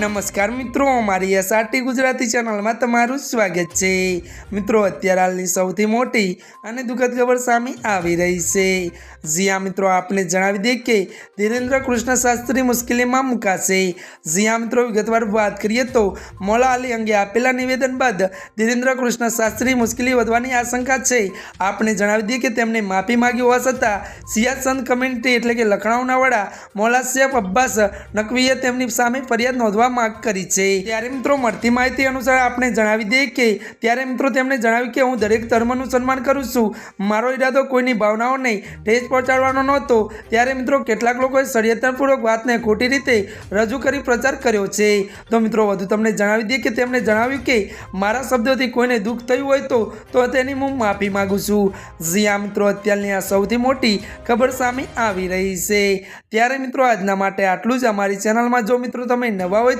નમસ્કાર મિત્રો, અમારી એસઆરટી ગુજરાતી ચેનલમાં તમારું સ્વાગત છે. મિત્રો, અત્યારે હાલની સૌથી મોટી અને દુઃખદ ખબર સામે આવી રહી છે. જ્યાં મિત્રો, આપને જણાવી દઈએ કે ધીરેન્દ્ર કૃષ્ણ શાસ્ત્રી મુશ્કેલીમાં મુકાશે. જ્યાં મિત્રો, વિગતવાર વાત કરીએ તો મોલા અલી અંગે આપેલા નિવેદન બાદ ધીરેન્દ્ર કૃષ્ણ શાસ્ત્રી મુશ્કેલી વધવાની આશંકા છે. આપને જણાવી દઈએ કે તેમણે માફી માગી હોવા છતાં સિયાસન કમ્યુનિટી એટલે કે લખનૌના વડા મોલા શેફ અબ્બાસ નકવીએ તેમની સામે ફરિયાદ નોંધવા માંગ કરી છે. ત્યારે મિત્રો મળતી માહિતી અનુસાર આપણે જણાવી દઈએ કે ત્યારે મિત્રો તેમણે જણાવ્યું કે હું દરેક ધર્મનું સન્માન કરું છું. મારો ઈરાદો કોઈની ભાવનાઓને ઠેસ પહોંચાડવાનો નહોતો. ત્યારે મિત્રો કેટલાક લોકોએ ષડયંત્રપૂર્વક વાતને ખોટી રીતે રજૂ કરી પ્રચાર કર્યો છે. તો મિત્રો વધુ તમને જણાવી દઈએ કે તેમણે જણાવ્યું કે મારા શબ્દોથી કોઈને દુઃખ થયું હોય તો તો તેની હું માફી માગું છું. જ્યાં મિત્રો, અત્યારની આ સૌથી મોટી ખબર સામે આવી રહી છે. ત્યારે મિત્રો આજના માટે આટલું જ. અમારી ચેનલમાં જો મિત્રો તમે નવા હોય